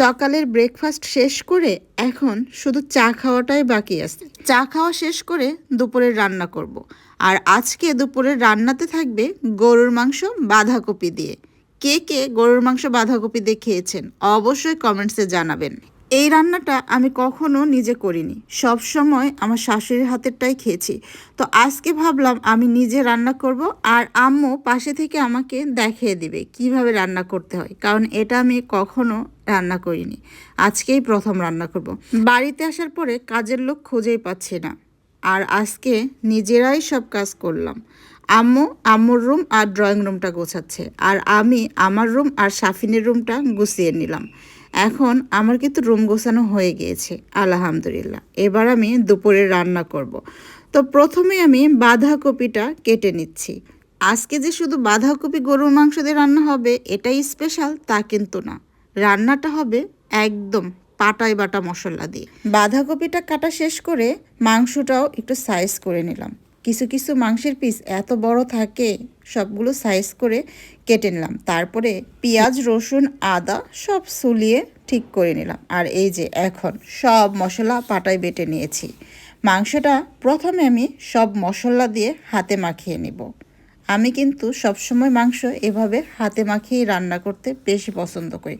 সকালের ব্রেকফাস্ট শেষ করে এখন শুধু চা খাওয়াটাই বাকি আছে। চা খাওয়া শেষ করে দুপুরের রান্না করব। আর আজকে দুপুরের রান্নাতে থাকবে গরুর মাংস, বাঁধাকপি দিয়ে। কে কে গরুর মাংস, বাঁধাকপি দিয়ে খেয়েছেন অবশ্যই কমেন্টসে জানাবেন। এই রান্নাটা আমি কখনো নিজে করিনি। সব সময় আমার শাশুড়ির হাতেরটাই খেয়েছি। তো আজকে ভাবলাম আমি নিজে রান্না করব আর আম্মু পাশে থেকে আমাকে দেখিয়ে দিবে কীভাবে রান্না করতে হয়। কারণ এটা আমি কখনো রান্না করিনি। আজকেই প্রথম রান্না করব। বাড়িতে আসার পরে কাজের লোক খুঁজেই পাচ্ছি না। আর আজকে নিজেরাই সব কাজ করলাম। আম্মু আম্মুর রুম আর ড্রয়িং রুমটা গোছাচ্ছে। আর আমি আমার রুম আর সাফিনের রুমটা গুছিয়ে নিলাম। এখন আমার কিন্তু রুম গোছানো হয়ে গিয়েছে, আলহামদুলিল্লাহ। এবার আমি দুপুরে রান্না করব। তো প্রথমে আমি বাঁধাকপিটা কেটে নিচ্ছি। আজকে যে শুধু বাঁধাকপি গরুর মাংস দিয়ে রান্না হবে, এটাই স্পেশাল তা কিন্তু না। রান্নাটা হবে একদম পাটায় বাটা মশলা দিয়ে। বাঁধাকপিটা কাটা শেষ করে মাংসটাও একটু সাইজ করে নিলাম। কিছু কিছু মাংসের পিস এত বড় থাকে, সবগুলো সাইজ করে কেটে নিলাম। তারপরে পেঁয়াজ, রসুন, আদা সব সুলিয়ে ঠিক করে নিলাম। আর এই যে এখন সব মশলা পাটায় বেটে নিয়েছি। মাংসটা প্রথমে আমি সব মশলা দিয়ে হাতে মাখিয়ে নেব। আমি কিন্তু সবসময় মাংস এভাবে হাতে মাখিয়ে রান্না করতে বেশি পছন্দ করি।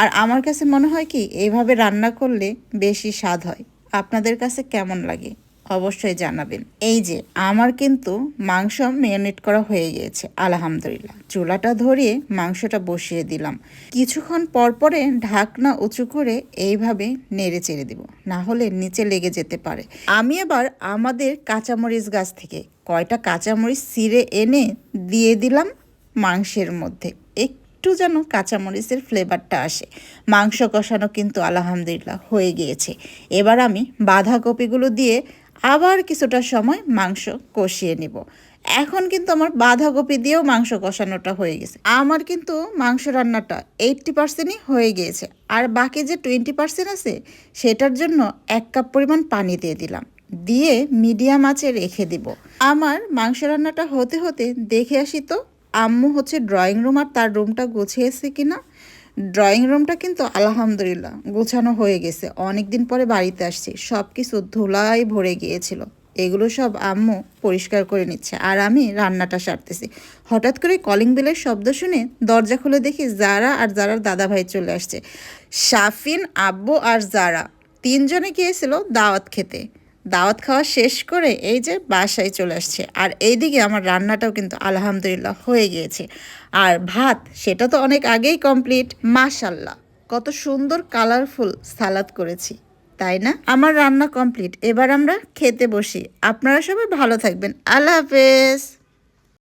আর আমার কাছে মনে হয় কি, এভাবে রান্না করলে বেশি স্বাদ হয়। আপনাদের কাছে কেমন লাগে? অবশ্যই জানাবেন। এই যে, আমার কিন্তু মাংস ম্যারিনেট করা হয়ে গিয়েছে, আলহামদুলিল্লাহ। চুলাটা ধরিয়ে মাংসটা বসিয়ে দিলাম। কিছুক্ষণ পর পরে ঢাকনা উঁচু করে এইভাবে নেড়ে চেড়ে দিব, না হলে নিচে লেগে যেতে পারে। আমি আবার আমাদের কাঁচামরিচ গাছ থেকে কয়টা কাঁচামরিচ ছিঁড়ে এনে দিয়ে দিলাম মাংসের মধ্যে। একটু যেন কাঁচামরিচের ফ্লেভারটা আসে। মাংস কষানো কিন্তু আলহামদুলিল্লাহ হয়ে গিয়েছে। এবার আমি বাঁধাকপিগুলো দিয়ে আবার কিছুটা সময় মাংস কষিয়ে নিব। এখন কিন্তু আমার বাঁধাকপি দিয়েও মাংস কষানোটা হয়ে গেছে। আমার কিন্তু মাংস রান্নাটা এইটটি পার্সেন্টই হয়ে গিয়েছে। আর বাকি যে টোয়েন্টি পার্সেন্ট আছে, সেটার জন্য এক কাপ পরিমাণ পানি দিয়ে দিলাম। দিয়ে মিডিয়াম আঁচে রেখে দিব। আমার মাংস রান্নাটা হতে হতে দেখে আসি তো, আম্মু হচ্ছে ড্রয়িং রুম আর তার রুমটা গুছিয়েছে কিনা। ড্রয়িং রুমটা কিন্তু আলহামদুলিল্লাহ গোছানো হয়ে গেছে। অনেক দিন পরে বাড়িতে আসছি। সব কিছু ধুলাই ভরে গিয়েছিল। এগুলো সব আম্মু পরিষ্কার করে নিচ্ছে আর আমি রান্নাটা সারতেছি। হঠাৎ করে কলিং বেলের শব্দ শুনে দরজা খুলে দেখি জারা আর জারার দাদা ভাই চলে আসছে। শাফিন, আব্বু আর জারা তিনজনে গিয়েছিল দাওয়াত খেতে। দাওয়াত খাওয়া শেষ করে এই যে বাসায় চলে আসছে। আর এইদিকে আমার রান্নাটাও কিন্তু আলহামদুলিল্লাহ হয়ে গিয়েছে। আর ভাত, সেটা তো অনেক আগেই কমপ্লিট মাশাল্লাহ কত সুন্দর কালারফুল সালাদ করেছি, তাই না? আমার রান্না কমপ্লিট এবার আমরা খেতে বসি। আপনারা সবাই ভালো থাকবেন। আল্লাহ হাফেজ।